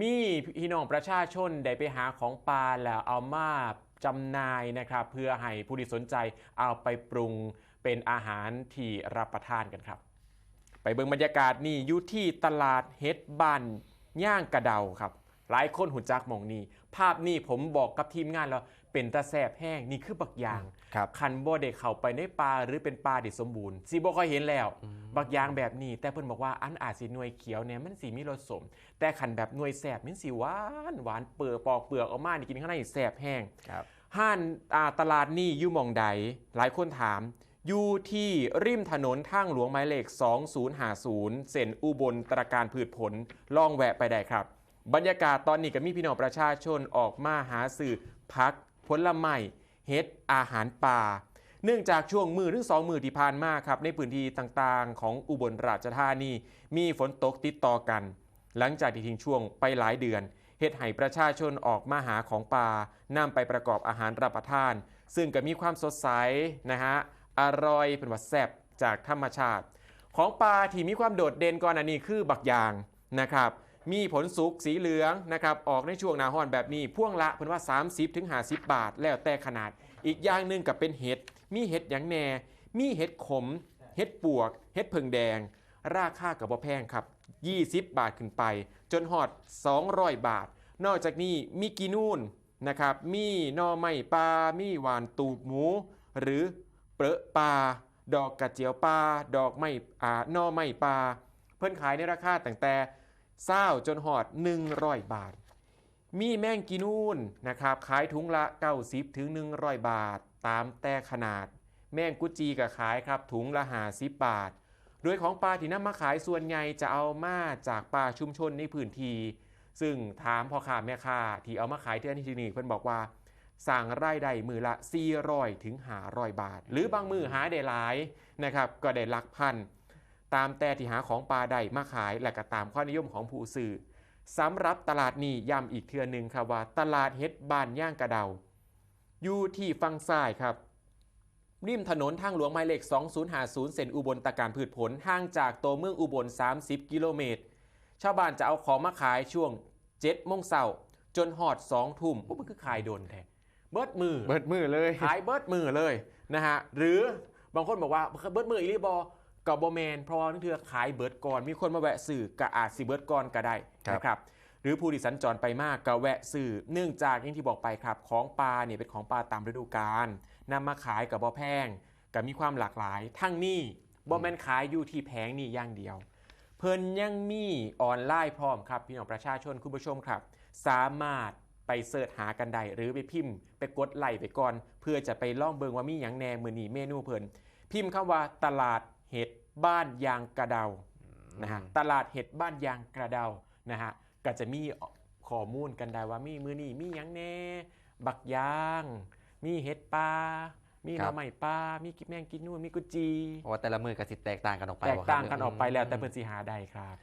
มีพี่น้องประชาชนได้ไปหาของปลาแล้วเอามาจำหน่ายนะครับ เพื่อให้ผู้ที่สนใจเอาไปปรุงเป็นอาหารที่รับประทานกันครับ ไปเบิ่งบรรยากาศนี่อยู่ที่ตลาดเฮ็ดบ้านย่างกระเดาครับ หลายคนหุ่นจักมองนี้ภาพนี่ผมบอกกับทีมงานแล้ว เป็นตาแสบแห้งนี่คือบักยางครับคันบ่ได้เข้าไปในป่าหรือเป็นป่าที่สมบูรณ์สิบ่ค่อยเห็นแล้ว บักยางแบบนี้ แต่เพิ่นบอกว่าอันอาจสิหน่วยเขียวเนี่ยมันสิมีรสสม แต่คันแบบหน่วยแสบมันสิหวานหวานเปลือกปอกเปลือกออกมานี่กินข้างในนี่แสบแห้งครับห้านอ่าตลาดนี่อยู่หมองใด หลายคนถามอยู่ที่ริมถนนทางหลวงหมายเลข 2050 เส้นอุบลตราการพืชผลลองแวะไปได้ครับ บรรยากาศตอนนี้ก็มีพี่น้องประชาชนออกมาหาสื่อพัก ผลไม้เฮ็ดอาหารป่า เนื่องจากช่วงมือหรือสองมือที่ผ่านมาครับในพื้นที่ต่างๆ ของอุบลราชธานีมีฝนตกติดต่อกัน หลังจากที่ทิ้งช่วงไปหลายเดือนเฮ็ดให้ประชาชนออกมาหาของป่านำไปประกอบอาหารรับประทาน ซึ่งก็มีความสดใสนะฮะอร่อยเป็นว่าแซ่บจากธรรมชาติ ของปลาที่มีความโดดเด่นก่อนอันนี้คือบักยางนะครับ มีผลสุกสีเหลืองนะครับออกในช่วงหนาฮ้อนแบบนี้พ่วงละเป็นว่า 30ถึง50บาท แล้วแต่ขนาด อีกอย่างหนึ่งกับเป็นเห็ดมีเห็ดหยังแหน่ มีเห็ดขม เห็ดปวก เห็ดเพิงแดง ราคากับบ่แพงครับ 20 บาทขึ้นไป จนหอด 200 บาท นอกจากนี้มีกีนูนนะครับ มีนอไม้ปลา มีหวานตูบหมู หรือเปรอะปลา ดอกกระเจียวปลา ดอกไม้อ่านอไม้ปลา เพิ่นขายในราคาตั้งแต่ เศร้าจนหอด 100 บาท มีแมงกีนูนนะครับขายถุงละ 90ถึง100 บาท ตามแต่ขนาด แมงกุจีก็ขายครับถุงละ50บาท โดยของปลาที่นำมาขายส่วนใหญ่จะเอามาจากปลาชุมชนในพื้นที่ซึ่งถามพ่อค้าแม่ค้าที่เอามาขายที่อันที่นี่เพิ่นบอกว่าสั่งไรายได้มือละ400ถึง500 บาท หรือบางมือหาได้หลายนะครับก็ได้หลักพัน ตามแต่ที่หาของปลาได้มาขายและก็ตามความนิยมของผู้ซื้อสำหรับตลาดนี้ย้ำอีกเทือหนึ่งครับว่า ตลาดเฮ็ดบ้านย่างกระเดา อยู่ที่ฝั่งซ้ายครับริมถนนทางหลวงหมายเลข 2050 เส้นอุบลตะการพืชผลห่างจากตัวเมืองอุบล 30 กิโลเมตร ชาวบ้านจะเอาของมาขายช่วง7โมงเช้าจนหอด 2 ทุ่มโอ้มันคือขายโดนแท้เบิดมือเบิดมือเลยขายเบิร์ดมือเลยนะฮะหรือบางคนบอกว่าเบิร์ดมืออีหลีบอ กับบแมนเพราะว่านั่นคือขายเบิร์ดก่อนมีคนมาแวะสื่อกะอาจสิเบิร์ดก่อนก็ได้ครับนะครับหรือผู้ที่สัญจรไปมากก็แวะสื่อ เนื่องจากอย่างที่บอกไปครับของปลาเนี่ยเป็นของปลาตามฤดูกาลนำมาขายกับบ่แพงกับมีความหลากหลาย ทั้งนี้บ่แมนขายอยู่ที่แผงนี่อย่างเดียว เพิ่นยังมีออนไลน์พร้อมครับพี่น้องประชาชนคุณผู้ชมครับ สามารถไปเสิร์ชหากันได้หรือไปพิมพ์ ไปกดไลค์ไปก่อน เพื่อจะไปล่องเบิงว่ามีอย่างแหนมือนีเมนูเพิ่นพิมพ์คำว่าตลาด เห็ดบ้านยางกระเดานะฮะตลาดเห็ดบ้านยางกระเดานะฮะก็จะมีข้อมูลกันได้ว่ามีมือนีมีอย่างแหน่ บักยาง มีเห็ดปลา มีหครัน่อบไม้ปลา มีกิแมงกินนู่นมีกุจีเพราะว่าแต่ละมือก็สิแตกต่างกันออกไปแตกบ่ครับต่างกันออกไปแล้วแต่เพิ่นสิหาได้ครับ